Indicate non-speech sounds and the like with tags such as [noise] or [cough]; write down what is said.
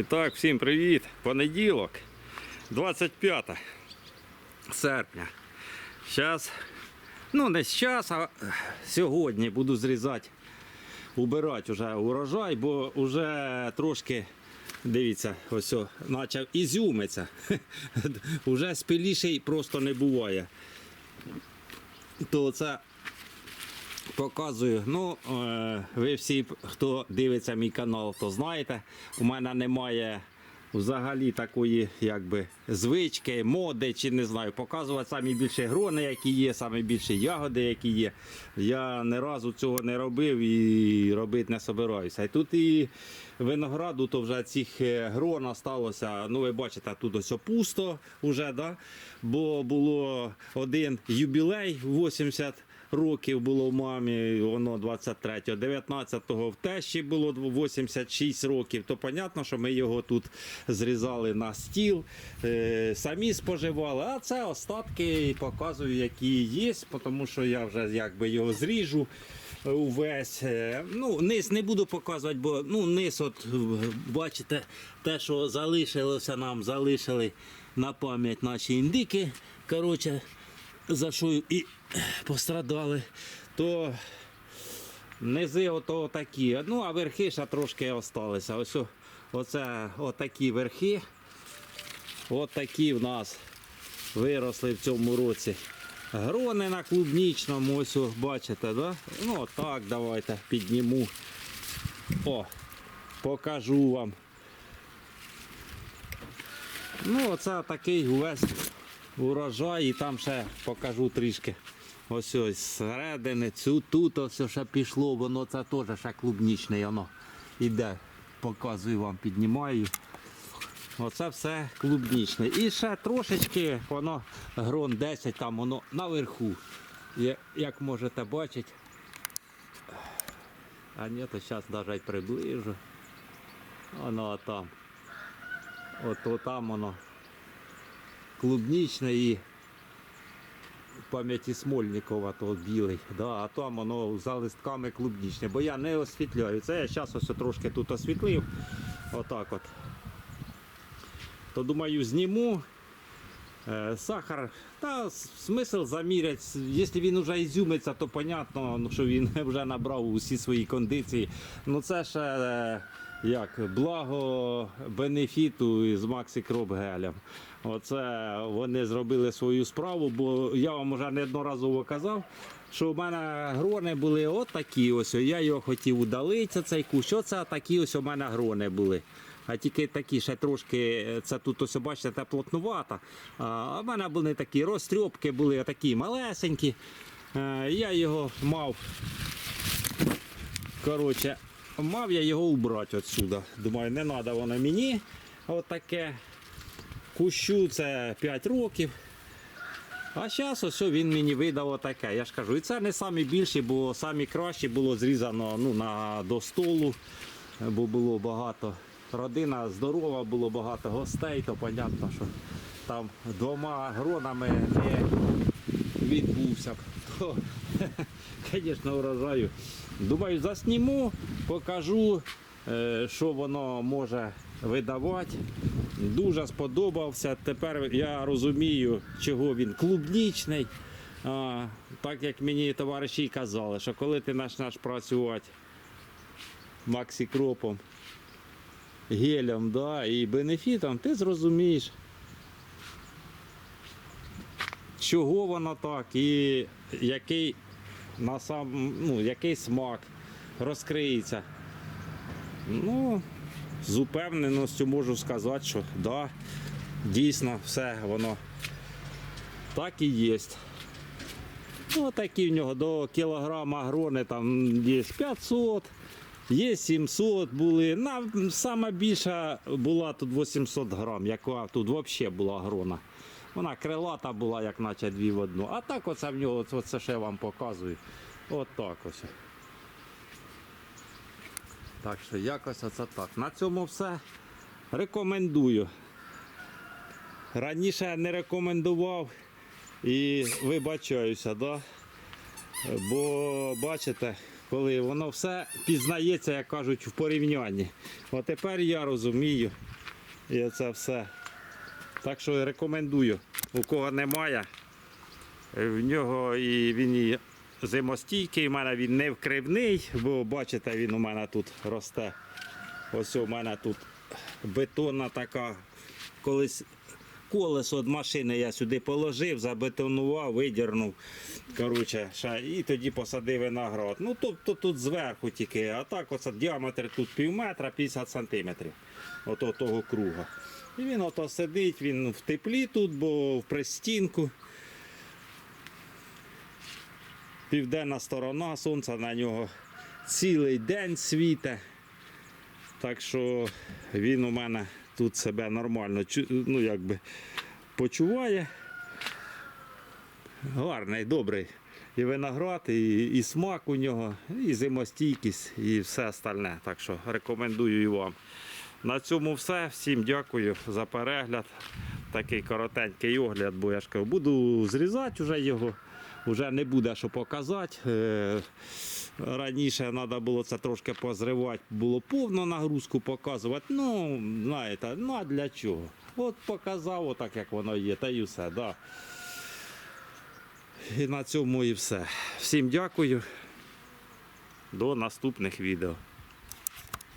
І так, всім привіт! Понеділок, 25 серпня. Зараз, ну не зараз, а сьогодні буду зрізати, убирати вже урожай, бо вже трошки, дивіться, ось почав ізюмиться. [laughs] Уже спіліший просто не буває. То це показую. Ну, е, ви всі, хто дивиться мій канал, то знаєте, у мене немає взагалі такої якби звички, моди чи не знаю, показувати самі більше грони, які є, самі більше ягоди, які є. Я не разу цього не робив і робити не собираюся. І тут і винограду, то вже цих е, грон осталося. Ну, ви бачите, тут ось пусто вже, да? бо було один юбілей 80 років було в мамі, воно 23-го, 19-го в тещі було 86 років, то понятно, що ми його тут зрізали на стіл, е, самі споживали, а це остатки показую, які є, тому що я вже якби його зріжу. Увесь. Е, Ну, низ не буду показувати, бо ну, низ, от е, бачите, те, що залишилося нам, залишили на пам'ять наші індики. Коротше, за що і пострадали, то низи ото такі. Ну, а верхи ще трошки осталися. Ось оце отакі верхи. От такі в нас виросли в цьому році. Грони на клубнічному, ось бачите, да? Ну так, давайте підніму. О, покажу вам. Ну, оце такий увесь урожай, і там ще покажу трішки. Ось ось зсередини, цю тут ось ще пішло, воно це теж ще клубнічне, воно іде. Показую вам, піднімаю. Оце все клубнічне. І ще трошечки воно грон 10 там воно наверху. Як можете бачити. А ні, то зараз навіть приближу. Воно там. От там воно клубнічне і пам'яті Смольникова, то білий. Да, а там воно за листками клубнічне, бо я не освітляю. Це я зараз ось трошки тут освітлив. Отак от. То думаю, зніму. Е, Сахар, та смисл заміряти. Якщо він вже ізюмиться, то понятно, ну, що він [laughs] вже набрав усі свої кондиції. Ну це ще е, як благо бенефіту з Максі Кроп гелем. Оце вони зробили свою справу, бо я вам вже неодноразово казав, що в мене грони були от такі ось. Я його хотів удалити, цей кущ. Оце такі ось у мене грони були. А тільки такі ще трошки, це тут ось бачите, та плотнувата. А в мене були такі розтрьопки, були такі малесенькі. Е, Я його мав. Коротше, мав я його убрати отсюда. Думаю, не треба воно мені. Отаке. Кущу це 5 років. А зараз ось він мені видав отаке. Я ж кажу, і це не самі більші, бо самі кращі було зрізано ну, на, до столу, бо було багато. Родина здорова, було багато гостей, то понятно, що там двома гронами не відбувся. То, [laughs] звісно, урожаю. Думаю, засніму, покажу, е, що воно може видавати. Дуже сподобався. Тепер я розумію, чого він клубнічний. А, так як мені товариші казали, що коли ти почнеш працювати максикропом, гелем да, і бенефітом, ти зрозумієш, чого воно так і який, на сам, ну, який смак розкриється. Ну, з упевненістю можу сказати, що да, дійсно все воно так і є. Ну, такі в нього до кілограма грони там є 500, є 700 були. На, сама більша була тут 800 грам, яка тут взагалі була грона. Вона крилата була, як наче дві в одну. А так оце в нього, оце ще я вам показую. От так ось. Так що якось оце так. На цьому все. Рекомендую. Раніше я не рекомендував і вибачаюся, да? бо бачите, коли воно все пізнається, як кажуть, в порівнянні. От тепер я розумію. І це все. Так що рекомендую. У кого немає, в нього і він і зимостійкий, у мене він не вкривний, бо бачите, він у мене тут росте. Ось у мене тут бетонна така. Колись колесо від машини я сюди положив, забетонував, видірнув. Коротше, і тоді посадив виноград. Ну, тобто тут зверху тільки, а так оце діаметр тут пів метра, 50 сантиметрів. Ото того круга. І він ото сидить, він в теплі тут, бо в пристінку. Південна сторона, сонце на нього цілий день світе. Так що він у мене тут себе нормально ну, якби, почуває. Гарний, добрий. І виноград, і, і смак у нього, і зимостійкість, і все остальне. Так що рекомендую і вам. На цьому все. Всім дякую за перегляд. Такий коротенький огляд, бо я ж кажу, буду зрізати вже його. Вже не буде що показати. Е, Раніше треба було це трошки позривати, було повну нагрузку показувати. Ну, знаєте, ну а для чого? От показав, отак як воно є, та і все. Да. І на цьому і все. Всім дякую. До наступних відео.